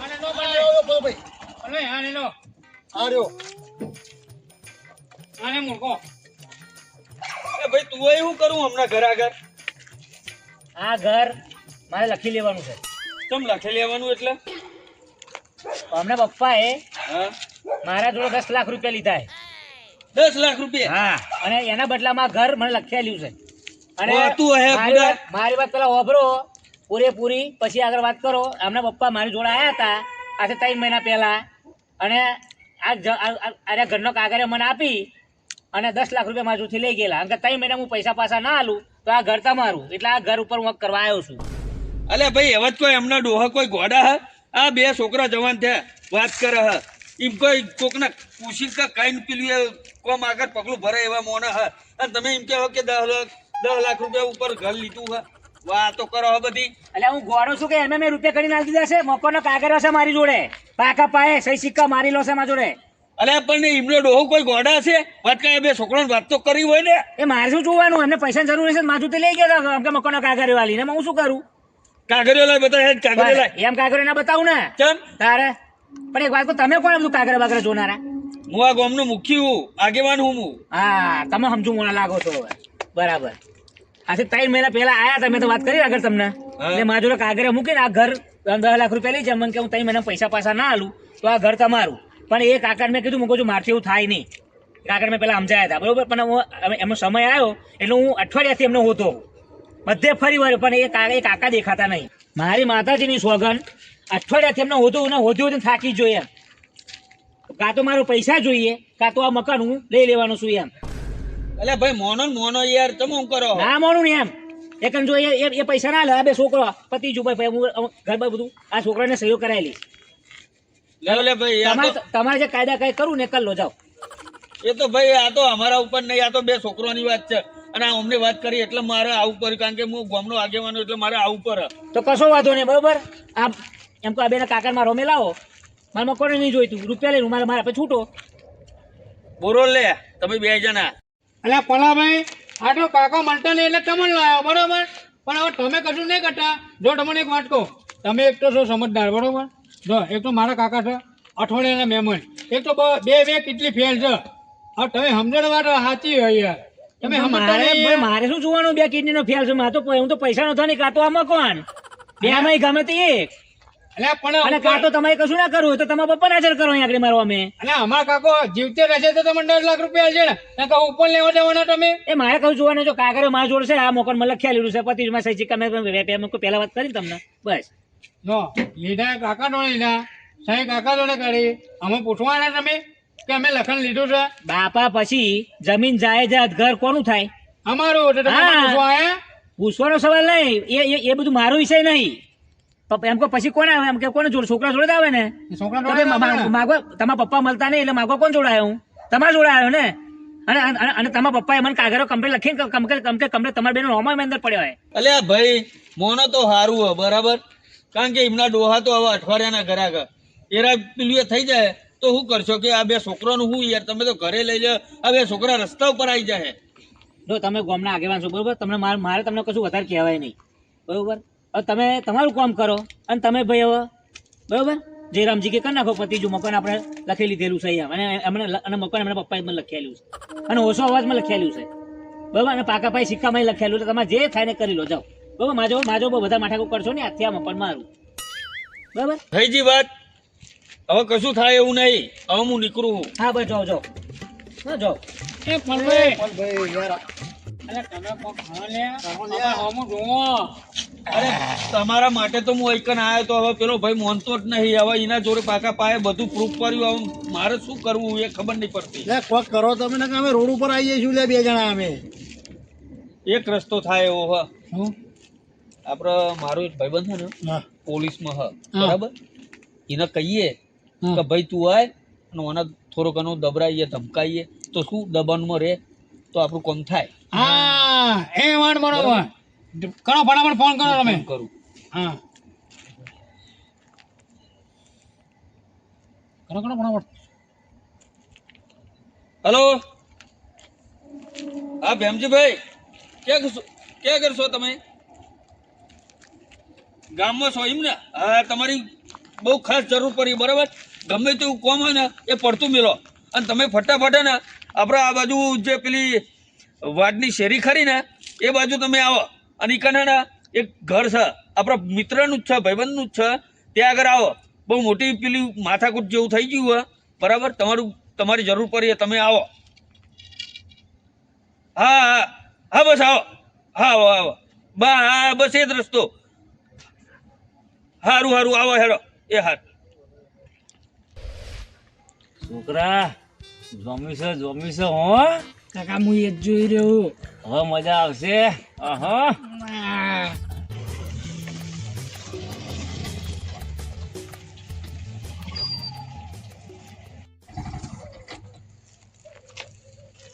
આને નો આ બનાય. અલે, આને નો. આ આને મૂકો. એ ભાઈ તું એવું કરું હમણાં ઘર આગળ? આ ઘર મારે લખી લેવાનું છે. તમ લખી લેવાનું એટલે? અમને પપ્પાએ મારા જોડે દસ લાખ રૂપિયા લીધા દસ લાખ રૂપિયા? હા. અને એના બદલામાં ઘર મને લખી આલ્યું છે. અને તું મારી વાત પેલા ઓભરો પૂરેપૂરી. પછી આગળ વાત કરો. હમણાં પપ્પા મારી જોડે આવ્યા હતા. આજે ત્રણ મહિના પહેલાં. અને આ આ ઘરનો કાગળ મને આપી અને દસ લાખ રૂપિયા મારા લઈ ગયેલા. અને ત્રણ મહિના હું પૈસા પાછા ના આલું, તો આ ઘર તમારું. એટલે આ ઘર ઉપર હું કરવા આવ્યો છું. અલે ભાઈ એવા જ કોઈ એમના ડોહા કોઈ ગોડા હ? આ બે છોકરા જવાન થયા. વાત કરે હ. એમ કોઈ કોકના પૂછી કે કઈ પીલું કોમ આગળ પગલું ભરે એવા મોના હ. અને તમે એમ કહેવો કે દસ લાખ દસ લાખ રૂપિયા ઉપર ઘર લીધું હ. વાતો કરો બધી. એટલે હું ગોળો છું કે એમ મેં રૂપિયા કરી નાખી દીધા છે? મકોનો કાગળ હશે મારી જોડે. પાકા પાયે સહી સિક્કા મારી લો છે મારી જોડે. અલે પણ એમનો ડોહો કોઈ ગોડા છે? વાત કાંઈ બે છોકરાને વાત તો કરી હોય ને. એ મારે શું જોવાનું? એમને પૈસાની જરૂર છે માથું લઈ ગયા હતા કે મકોનો કાગળ વાલીને હું શું કરું? કાગળિયો લાય બધા હેડ કાગળિયો લાય. એમ કાગળ ના બતાવું ને? ચમ. તારે? પણ એક વાત કહું તમે કોણ એમનું કાગળ બાગળ જોનારા? હું આ ગામનો મુખી હું આગેવાન હું હું. હા તમે સમજુ મોણા લાગો છો બરાબર. આજે ત્રણ મહિના પહેલા આયા તમે તો વાત કરી આગળ તમને. એટલે મારા જોડે કાગરે મૂકીને આ ઘર દસ લાખ રૂપિયા લઈ જાય મને કે હું ત્રણ મહિના પૈસા પાછા ના આલું તો આ ઘર તમારું. પણ એ કાકાને મેં કીધું મૂકું છું મારથી એવું થાય નહીં. કાકાને મેં પહેલા સમજાયા હતા બરોબર? પણ હું એમનો સમય આવ્યો એટલે હું અઠવાડિયાથી એમનો હોતો બધે ફરી વળ્યો પણ એ કાકા એ કાકા દેખાતા નહીં. મારી માતાજીની સોગન અઠવાડિયાથી એમને હોતું ને હોતી હોતી થાકી જોઈએ કાં તો મારું પૈસા જોઈએ કાં તો આ મકાન હું લઈ લેવાનું છું એમ. અલે ભાઈ મોનો મોનો યાર તમે હું કરો? ના મોનો ને એમ. એકન જો એ એ- પૈસા ના લે આ બે છોકરો પતિ જુ ભાઈ હું હું ઘર બાર બધું આ છોકરાને સહયોગ કરાયેલી લે લે ભાઈ તમારે તમારે જે કાયદા કઈ કરું ને કર લો જાઓ. એ તો ભાઈ આ તો અમારા ઉપર નહીં આ તો બે છોકરોની વાત છે. અને આ અમને વાત કરી એટલે મારે આવું પડ્યું કારણ કે હું ગામનો આગેવાનો એટલે મારે આવું પર તો કશો વાંધો નહીં બરોબર? આ એમ તો આ બેના કાકા મારો રમે લાવો મારે કોને નહીં જોઈતું. રૂપિયા લઈને મારે મારા પછી છૂટો. બોરો લે તમે બે જણા. અલ્યા પલાભાઈ આટલો કાકા મળતા નહીં એટલે તમને લાવ્યો બરોબર? પણ હવે તમે કશું નહીં કરતા. જો તમને એક વાત કહું તમે એક તો છો સમજદાર બરોબર? જો એક તો મારા કાકા છે અઠવાડિયાના મહેમાન. એક તો બે બે કેટલી ફેલ છે. હવે તમે સમજણ વાત સાચી હોય યાર. તમે મારે મારે શું જોવાનું? બે કિડની નો ફેલ છે. મારે તો હું તો પૈસા નો થાય કાં તો આમાં કોણ? બે માં ગમે તે એક. અલ્યા પણ અને તમારે કશું ના કરવું તો તમારા પપ્પા હાજર કરો અહીંયા આગળ મારવા અમે. અને અમારા કાકો જીવતે રહેશે તો તમને દસ લાખ રૂપિયા છે ને. કારણ કે ઉપર લેવા દેવાના તમે. એ મારે કહું જોવાનું જો કાગળ મારા જોડશે આ મને લખ્યા લીધું છે પતિ માં સહી મેં મેં પહેલા વાત કરી તમને. બસ. જો લીધા કાકા નો લીધા સહી કાકા જોડે કરી અમે પૂછવાના તમે કે અમે લખન લીધું છે? બાપા પછી જમીન જાયદાદ ઘર કોનું થાય? અમારું પૂછવાનો સવાલ નહીં એ એ- બધું મારો વિષય નહીં. એમ કે પછી કોણ આવે? એમ કે કોને જોડે? છોકરા જોડે આવે ને? છોકરા ભાઈ માગવા તમારા પપ્પા મળતા નહીં એટલે માગવા કોણ જોડાયો હું તમારા જોડે આવ્યો ને? અને અને- અને તમારા પપ્પાએ મને કાગળો કમ્પ્લેટ લખીને કમ્પ્લેટ કમ્પ્લેટ કમ્પ્લેટ તમારા બેનો હોમો અંદર પડ્યો હોય. અલે આ ભાઈ મોનો તો સારું હોય બરાબર? કારણ કે એમના ડોહા તો હવે અઠવાડિયાના ઘરાક. એરા પેલું થઈ જાય તો શું કરશો કે આ બે છોકરાનું શું યાર તમે તો ઘરે લઈ જાઓ આ બે છોકરા રસ્તા ઉપર આવી જાય જો તમે ગામના આગેવાન છો બરોબર? તમને મારે મારે તમને કશું વધારે કહેવાય નહીં. બરોબર? હવે તમે તમારું કામ કરો અને તમે ભાઈ હવે બરોબર? જયરામજી કે કરી નાખો પતિજુ મકાન આપણે લખી લીધેલું છે અહીંયા. અને એમને અને મકાન એમના પપ્પાએ મને લખેલું છે. અને ઓછો અવાજમાં લખેલું છે. બરોબર? અને પાકા પાઈ સિક્કામાં લખેલું છે. તમારે જે થાય ને કરી લો જાઓ. બરોબર? માજો માજો બહુ બધા માઠા કરશો ને આથી આ મકાન મારું. બરાબર? થઈ જી વાત. હવે કશું થાય એવું નહીં. હવે હું નીકળું છું હા બસ જાઓ જાઓ. હા જાઓ. એ પણ ભાઈ. યાર. અલે તમે કોણ ખાવા લે અમારા હોમું જુઓ. અરે તમારા માટે તો હું એકન આવ્યો તો હવે પેલો ભાઈ માનતો જ નહીં. હવે એના જોડે પાકા પાયે બધું પ્રૂફ કર્યું. હવે મારે શું કરવું એ ખબર નહીં પડતી. લે કોક કરો તમે ને અમે રોડ ઉપર આવી જઈશું લે બે જણા અમે? એક રસ્તો થાય એવો હ. આપડે મારો એક ભાઈબંધ છે ને પોલીસમાં હ. બરાબર? એને કહીએ કે ભાઈ તું આય અને મને થોડો ઘણો દબરાઈએ ધમકાઈએ. તો શું દબાણમાં રહે? તો આપણું કોમ થાય. હા એ વાણ બરોબર? કરો ફટાફટ ફોન કરો તમે. કરું. હા. કરો કરો ફટાફટ. હલો? હા ભેમજીભાઈ ક્યાં ક્યાં કરશો તમે? ગામમાં છો એમ ને? હા તમારી બહુ ખાસ જરૂર પડી બરાબર? ગમે તેવું કોમ હોય ને એ પડતું મેલો. અને તમે ફટાફટ ને આપણે આ બાજુ જે પેલી વાડની શેરી ખરી ને એ બાજુ તમે આવો. અને કને એક ઘર છે આપણા મિત્રનું જ છે ભાઈબંધનું જ છે ત્યાં આગળ આવો. બહુ મોટી પેલી માથાકૂટ જેવું થઈ ગયું હોય બરાબર? તમારું તમારી જરૂર પડી તમે આવો. હા હા હા બસ આવો. હા આવો આવો. બા હા બસ એ જ રસ્તો. હારું હારું આવો હેડો. એ હાર. છોકરા જમી છે જમી છે હો. કાકા હું એ જ જોઈ રહ્યો. હવે મજા આવશે. અહં.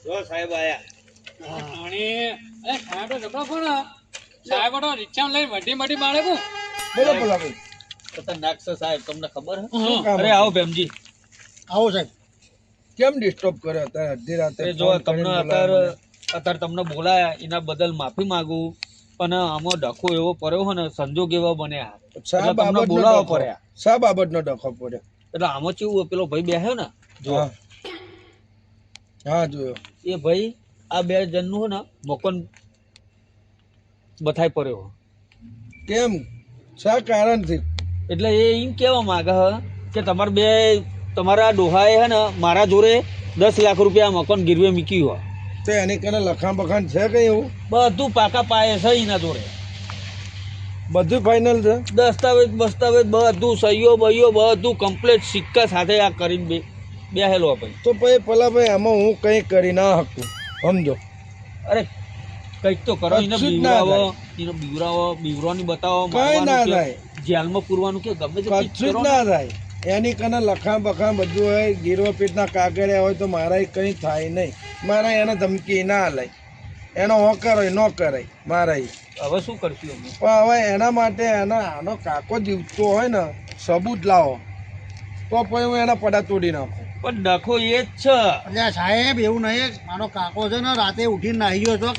જો સાહેબ આયા. અને અરે સાહેબ તો જબરો સાહેબ તો રિક્ષા લઈને વડી વડી મારે કો બોલો બોલો. ભાઈ ખતરનાક છે સાહેબ તમને ખબર અરે આવો ભેમજી. આવો સાહેબ. કેમ ડિસ્ટર્બ કર્યો અત્યારે? અડધી રાતે જો તમને અત્યારે અત્યારે તમને બોલાયા એના બદલ માફી માંગુ. પણ આમાં ડખો એવો પડ્યો હોય ને સંજોગ એવા બન્યા. એટલે તમને ડખો? પડ્યા. શા બાબતનો ડખો પડ્યો. એટલે આમાં કેવું પેલો ભાઈ બેહ્યો ને? જો હા. જોયો એ ભાઈ આ બે જણનું ને મકન બથાઈ પડ્યો કેમ? શા કારણથી? એટલે એ એમ કહેવા માંગે હ કે તમારે બે તમારા ડોહાએ હે ને મારા જોડે દસ લાખ રૂપિયા મકાન ગીરવે મૂક્યું હોય. તો એની કને લખાણ બખાણ છે કઈ એવું? બધું પાકા પાયે છે એના જોડે. બધું ફાઇનલ છે? દસ્તાવેજ બસ્તાવેજ બધું સહીઓ બહીઓ બધું કમ્પ્લીટ સિક્કા સાથે આ કરીને બે બેહેલો ભાઈ. તો પછી પેલા ભાઈ આમાં હું કંઈ કરી ના શકું સમજો. અરે કંઈક તો કરો એને ના બીવરાવો એને બીવરાવો બીવરાની બતાવો કઈ ના થાય. જેલમાં પૂરવાનું કે ગમે તે કશું જ ના થાય. એની કને લખાણ બખાણ બધું હોય ગીરો પીઠના કાગળિયા હોય તો મારા કંઈ થાય નહીં. મારા એને ધમકી ના લઈ. એનો હો કરાય ન કરાય મારા હવે શું કરશું પણ હવે એના માટે એના આનો કાકો જીવતો હોય ને સબૂત લાવો. તો પછી હું એના પડા તોડી નાખું. પણ ડખો એ જ છે. એટલે સાહેબ એવું નહીં. મારો કાકો છે ને રાતે ઉઠીને નાહી ગયો હતો.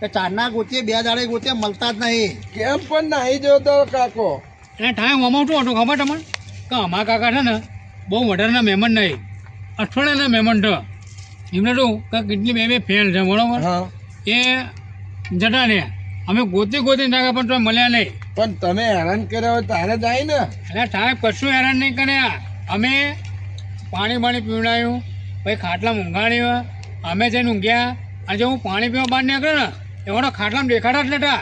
કે ચારના ગોતીએ બે દાડે ગોતીએ મળતા જ નહીં. કેમ પણ નાહી જયો તો કાકો? એટલે ટાઈમ શું હતું ખબર તમને? કે અમારા કાકા છે ને બહુ વધારના મહેમાન નહીં. અઠવાડિયાના મહેમાન છે. એમને શું કે કેટલી બે બે ફેન છે બરોબર? એ જતા ને અમે ગોતી ગોતી નાખે પણ તો મળ્યા નહીં. પણ તમે હેરાન કર્યા હોય તારે જાય ને. એટલે સાહેબ કશું હેરાન નહીં કર્યા. અમે પાણી બાણી પીવડાયું પછી ખાટલા ઊંઘાડ્યું. અમે જઈને ઊંઘ્યા. અને જો હું પાણી પીવા બહાર નીકળ્યો ને એવાનો ખાટલામાં દેખાડા જ નતા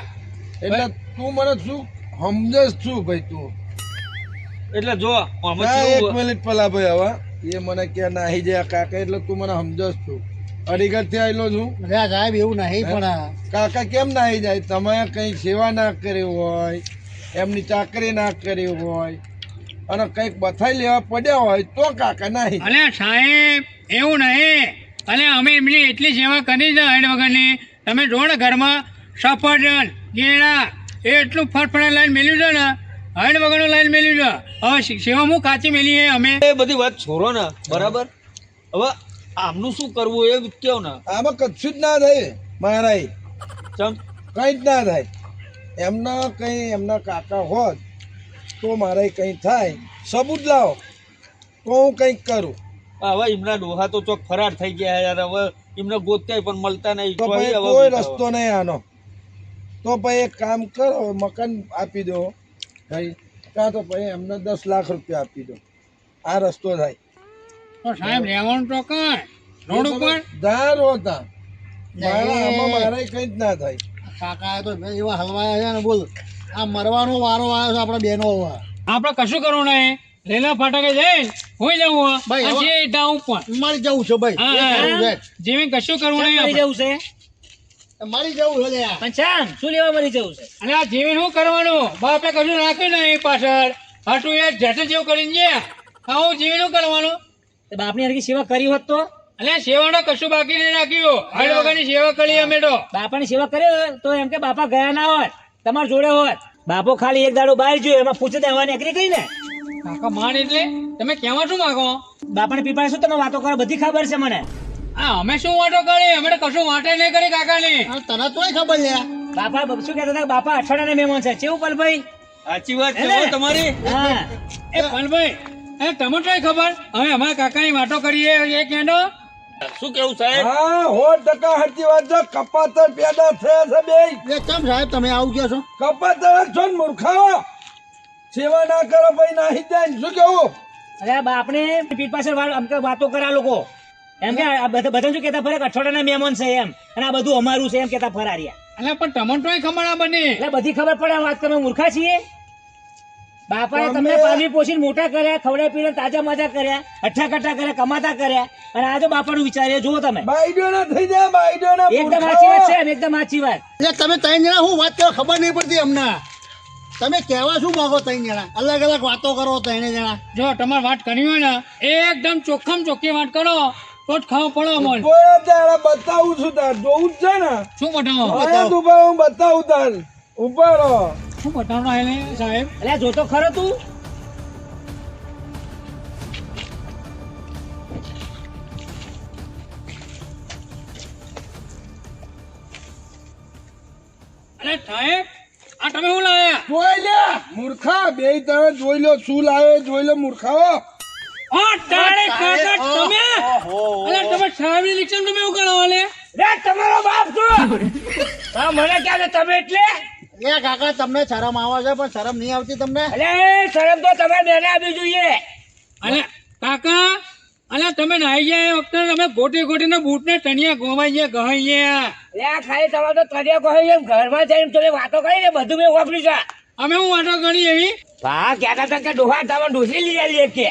એટલે તું મને શું સમજસ છું ભાઈ તું? એટલે જો એક મિનિટ પેલા ભાઈ હવે. એ મને કે નાહી જાય કાકા એટલે તું મને સમજસ છું અડીગઢથી આવેલો છું એટલે સાહેબ એવું નહીં પણ કાકા કેમ નાહી જાય? તમે કંઈ સેવા ના કરી હોય એમની ચાકરી ના કરી હોય અને કંઈક બથાઈ લેવા પડ્યા હોય તો કાકા નાહી અલે સાહેબ એવું નહીં. અને અમે એમની એટલી સેવા કરી છે હેડ વગરની. તમે જો ને ઘરમાં સફરજન એ એટલું ફટફડા લાઈન મેલ્યું છે ને હેડ વગર લાઈન મેલી છે. હવે સેવા હું કાચી મેલી અમે. એ બધી વાત છોડો ને બરાબર? હવે આમનું શું કરવું એ કેવ ને. આમાં કશું જ ના થાય મારાય ચમ? કંઈ જ ના થાય. એમના કંઈ એમના કાકા હોત તો મારે કંઈ થાય. સબૂત લાવો તો હું કંઈક કરું. હવે એમના ડોહા તો ચોક ફરાર થઈ ગયા યાર. હવે એમને ગોતકાય પણ મળતા નહીં. કોઈ રસ્તો નહીં આનો. તો પછી એક કામ કરો મકાન આપી દો. ભાઈ કાં તો પછી એમને દસ લાખ રૂપિયા આપી દો. આ રસ્તો થાય. તો સાહેબ રહેવાનું તો કાંઈ. રોડ ઉપર? ધાર હોતા મારા આમાં મારે કંઈ જ ના થાય. કાકા તો એવા હલવાયા છે ને બોલ. આ મરવાનો વારો આવ્યો છે આપણા બેનો આપણે કશું કરવું નહીં. લેલા ફાટકે જઈને હોઈ જવું ભાઈ, ડાઉન પર મરી જવું છે ભાઈ. જેવી કશું કરવું નહીં જવું છે. મરી જવું છે પણ શું લેવા મરી જવું છે? અને આ જીવન શું કરવાનું? બાપે કશું રાખ્યું નહીં પાછળ. હાટું એ જટ જેવું કરીને જે. આવું જીવન શું કરવાનું? તે બાપની હરખી સેવા કરી હોત તો? અને સેવાનો કશું બાકી નહીં નાખ્યું હળ વગરની સેવા કરી અમે તો. બાપાની સેવા કરી તો એમ કે બાપા ગયા ના હોત તમાર જોડે હોત બાપો ખાલી એક દાડો બહાર જોયો એમાં પૂછે દેવાની એકરી કઈ ને. કાકા માન એટલે? તમે કેવા શું માંગો? બાપાને પીપાને શું તમે વાતો કરો? બધી ખબર છે મને. આ અમે શું વાતો કરી? અમે કશું વાંટે નહીં કરી કાકાની. તને તોય ખબર લે બાપા શું કહેતા હતા? બાપા અઠવાડિયાના મહેમાન છે. ચેવું પલભાઈ? સાચી વાત છે તમારી. હા. એ પલભાઈ એ તમે તો ખબર? હવે અમારા કાકાની વાતો કરીએ એ કેનો? શું કેવું સાહેબ? હા સો ટકા સાચી વાત છે. કપાતર પેદા થયા છે બે. એ કેમ સાહેબ તમે આવું કહો છો? કપાતર છો ને મૂર્ખા સેવા ના કરો ભાઈ નાહી જાય શું કેવું? અરે આ બાપને પીઠ પાછળ વાતો કરા લોકો. એમ કે આ બધા બધા શું કેતા ફરે અઠવાડિયાના મહેમાન છે એમ. અને આ બધું અમારું છે એમ કહેતા ફરારિયા. એટલે પણ તો ખબર ના બને. એટલે બધી ખબર પડે આ વાત તમે મૂર્ખા છીએ? બાપાએ તમને પાલી પોષીને મોટા કર્યા ખવડ્યા પીને તાજા માજા કર્યા અઠ્ઠા કટ્ટા કર્યા કમાતા કર્યા અને આજે બાપાનું વિચારે જુઓ તમે. બાઈડો ના થઈ જાય બાઈડો ના એકદમ સાચી વાત છે એકદમ સાચી વાત. એટલે તમે ત્રણ જણા હું વાત કરો? ખબર નહીં પડતી અમને. તમે કહેવા શું માગો ત્રણ જણા? અલગ અલગ વાતો કરો ત્રણે જણા. જો તમારે વાત કરવી હોય ને એકદમ ચોખ્ખમ ચોખ્ખી વાત કરો. તો જ ખાવ પડો મન બોલો ત્યારે બતાવું છું તાર. જોવું જ છે ને. શું બતાવો? અહીંયા જ હું બતાવું તાર. ઊભા શું બતાવવાનો હે સાહેબ? એટલે જોતો ખરો તું. અરે સાહેબ આ તમે શું લાયા? જોઈ લે મૂર્ખા. બે તમે જોઈ લો શું લાવે જોઈ લો મૂર્ખાઓ. તારે કાકા તમે? અરે તમે સાહેબની રિક્ષા તમે એવું કરો લે રે તમારો બાપ છું! હા મને ક્યાં તમે એટલે? કાકા તમને શરમ આવે છે પણ શરમ નહીં આવતી તમને? શરમ તો તમે બેને આપવી જોઈએ. અને કાકા અને તમે નાઈ ગયા એ વખતે તમે ગોટી ગોટીને બૂટ ને તણિયા ગોવાઈ ગયા ગહાઈ ગયા. લે ખાલી તમારે તો તણિયા કહે એમ ઘરમાં જઈને તમે વાતો કરી ને બધું મેં વાપર્યું છે. અમે હું વાતો કરી એવી? હા કહેતા હતા કે ડોહા તમે ડોસી લઈ આવીએ કે.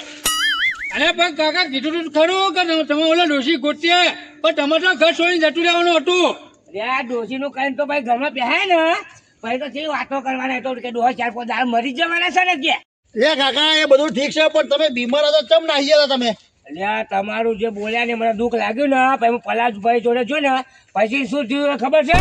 અરે પણ કાકા કીધું તું ખરું કે તમે- ઓલા ડોસી ગોતીએ. પણ તમે તો ઘર છોડીને જતું રહેવાનું હતું. અરે આ ડોસી નું કઈ તો ભાઈ ઘરમાં બેહાય ને. ભાઈ તો કેવી વાતો કરવાના તો કે ડોહા ચાર પાંચ દાળ મરી જવાના છે ને કે. એ કાકા એ બધું ઠીક છે પણ તમે બીમાર હતા ચમ નાહી હતા તમે? અલ્યા તમારું જે બોલ્યા ને મને દુઃખ લાગ્યું ને. પછી હું પલાશભાઈ જોડે જો ને. પછી શું થયું ખબર છે?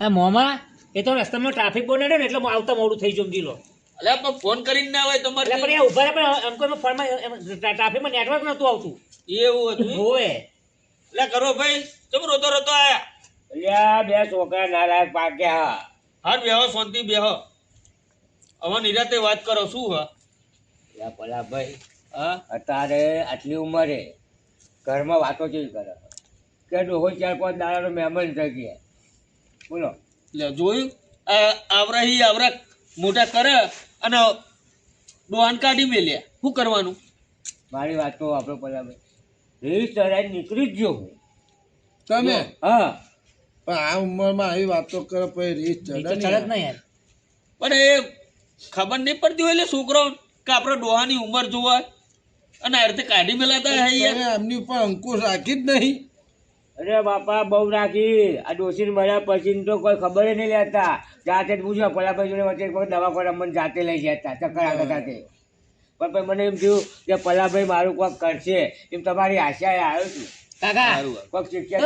આ મોમાં એ તો રસ્તામાં ટ્રાફિક બોર્ડ ને એટલે આવતા મોડું થઈ જમ જીલો અલ્યા પણ ફોન કરીને ના હોય તમારે પણ એ ઊભા પણ એમ કોઈ ફોનમાં એમ ટ્રાફિકમાં નેટવર્ક નતું આવતું. એવું હતું હોય એટલે કરો ભાઈ ચમ રોતો રોતો આયા? અલ્યા બે છોકરા નારાજ પાક્યા હા. બેહો શાંતિ બેહો. હવે નિરાતે વાત કરો શું હા? યા પલા ભાઈ હા? અત્યારે આટલી ઉંમરે ઘરમાં વાતો કેવી કરે? કે ડોહો ચાર પાંચ દાડાનો મહેમાન થઈ ગયા. બોલો. લે જોયું? આવરા હી આવરા મોટા કરે. અને ડોહાન કાઢી મેલ્યા. શું કરવાનું? મારી વાત તો આપણો પલાભાઈ એવી ચડાઈ નીકળી જ ગયો હું. તમે? હા. પણ આ ઉંમરમાં આવી વાતો કરો પછી રીત ચડે તો જ નહીં યાર. પણ એ ખબર નહીં પડતી હોય એટલે છોકરો કે આપણે ડોહાની ઉંમર જોવા અને આ રીતે કાઢી મેલાતા હે એમની ઉપર અંકુશ રાખી જ નહીં. અરે બાપા બહુ રાખી. આ ડોસીને મળ્યા પછી તો કોઈ ખબર નહીં લેતા. જાતે જ પૂછ્યો પલાભાઈ જોડે વચ્ચે કોઈ દવા કોઈ મને જાતે લઈ જતા ચક્કર આગળ પણ પછી મને એમ થયું કે પલાભાઈ મારું કોઈક કરશે. એમ તમારી આશા આવ્યો છું. કાકા. શિક્ષક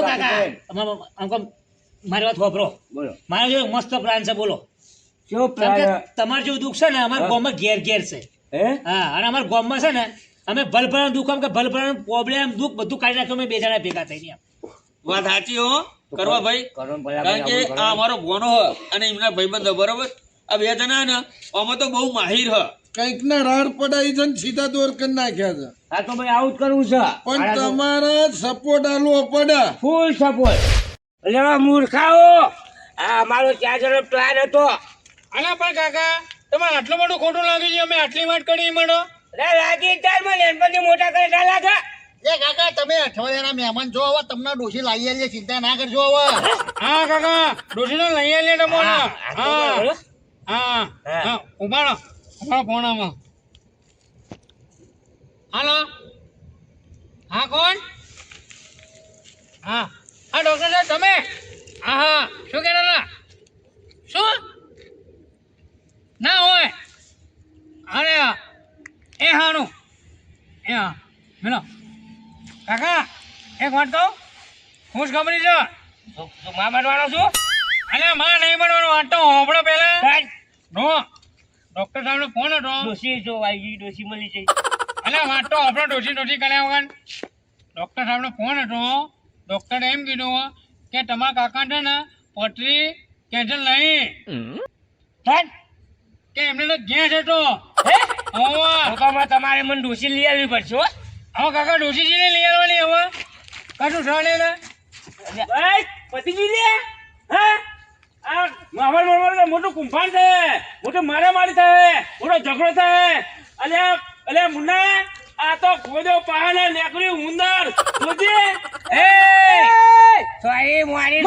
મારી વાત વાપરો. બોલો. મારો જો મસ્ત પ્લાન છે બોલો. તમારે જેવું દુઃખ છે ને અમારા ગામમાં ઘેર ઘેર છે. હા? અને અમારા ગામમાં છે ને અમે ભલભરા દુઃખ કે ભલભલાનું પ્રોબ્લેમ દુઃખ બધું કાઢી નાખ્યું અમે બે જણા ભેગા થઈને વાત સાચી હો. કરવા ભાઈ. કારણ કે આ અમારો ભોનો હ અને એમના ભાઈ બંધ બરોબર? આ બે જણા ને આમાં તો બહુ માહિર હ. કંઈક ના રાડ પડાઈ છે સીધા દોર કરી નાખ્યા છે. હા તો ભાઈ આવું જ કરવું છે. પણ તમારા સપોર્ટ આલો પડે. ફૂલ સપોર્ટ એટલે મૂર્ખાઓ. આ અમારો ચાર જણનો પ્લાન હતો. અલા પણ કાકા તમારે આટલું મોટો ખોટું લાગી છે અમે આટલી વાત કરી મળો અરે લાગી ચાલ મને. એનપણથી મોટા કરે ના લાગે. કાકા તમે અઠવાડિયાના મહેમાન છો હવે તમને ડોસી લાવી આવીએ ચિંતા ના કરજો હવે. હા કાકા ડોસીનો લઈ આવીએ ને. હા, હા હા હા હા ઉભારો ઉભારો હાલો. હા કોણ? હા. હા ડોક્ટર સાહેબ તમે? હા હા. શું કહેતા હતા? શું? ના હોય. અરે એ હાનું એ હા મેલો કાકા એક વાત કહું? ખુશ ખબરી છે. તું માં બનવાનો છું? અરે માં નહીં બનવાનો વાંટો હોબળો પહેલા. નો ડોક્ટર સાહેબનો ફોન હતો. ડોસી જો આવી ડોસી મળી જઈ અરે વાંટો આપણો ડોસી ડોસી કર્યા વગર. ડોક્ટર સાહેબનો ફોન હતો. ડોક્ટરે એમ કીધું કે તમારા કાકા છે ને પટરી કેન્સલ નહીં. કે એમને તો ગેસ હતો. હે? તમારે મને ડોસી લઈ આવવી પડશે હો કાકા ડોશીજીને લઈ આવવાની હવે. કશું જાણે ને ભાઈ પતિજી લે હા? આ તો મોટું કુંભાન થાય મોટું મારામારી થાય મોટો ઝઘડો થાય અને અલે મુન્ના આ તો ખોદો પહાડ નેકરી ઉંદર. જોજે એ! સોરી મારી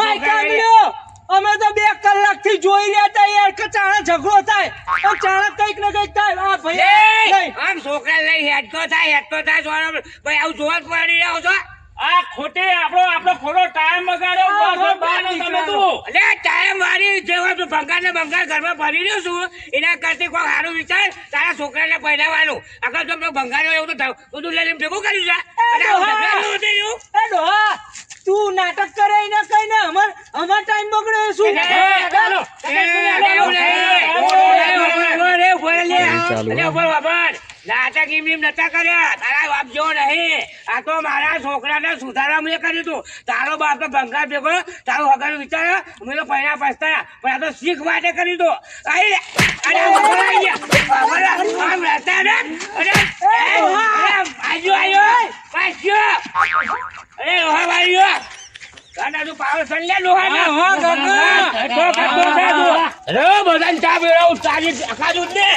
અમે તો બે કલાકથી જોઈ રહ્યા હતા યાર કે ચાણા ઝઘડો થાય. તો ચાણા કંઈક ને કંઈક થાય. આ ભાઈ આમ છોકરા લઈ હેડકો થાય હેડકો થાય જોવાનો ભાઈ આવું જોવા જ પડી રહ્યો છો? આ ખોટે આપણો આપણો ખોટો ટાઈમ બગાડ્યો. તમે તું. અલે ટાઈમ વાળી જેવો તું ભંગાર ને ભંગાર ઘરમાં ભરી રહ્યો છું. એના કરતી કોઈ સારું વિચાર? તારા છોકરાને પહેરાવાનું. આખા તો ભંગાર એવું તો બધું લઈને ભેગું કર્યું છે. એ ડોહા. તું નાટક કરે એને કઈ ને અમાર અમાર ટાઈમ બગડે શું. નાટક એમ નતા કર્યા તારા બાપ જેવો નહીં આ તો મારા છોકરાને સુધારા મેં કર્યું હતું તારો બાપ તો ભંગાર ભેગો તારો વગર વિચાર અમે તો પૈણા પસ્તાયા પણ આ તો શીખ માટે કર્યું તો. અરે. આમ રહેતા ને. અરે, એ, આવ્યો પાછો અરે લોહા વાળ્યો કાના તું પાવર સણ લે લોહા ના હા, કાકા. તો કાકો સાધુ બધાને ચા પીવડાવું ચાલી આખા દૂધ ને.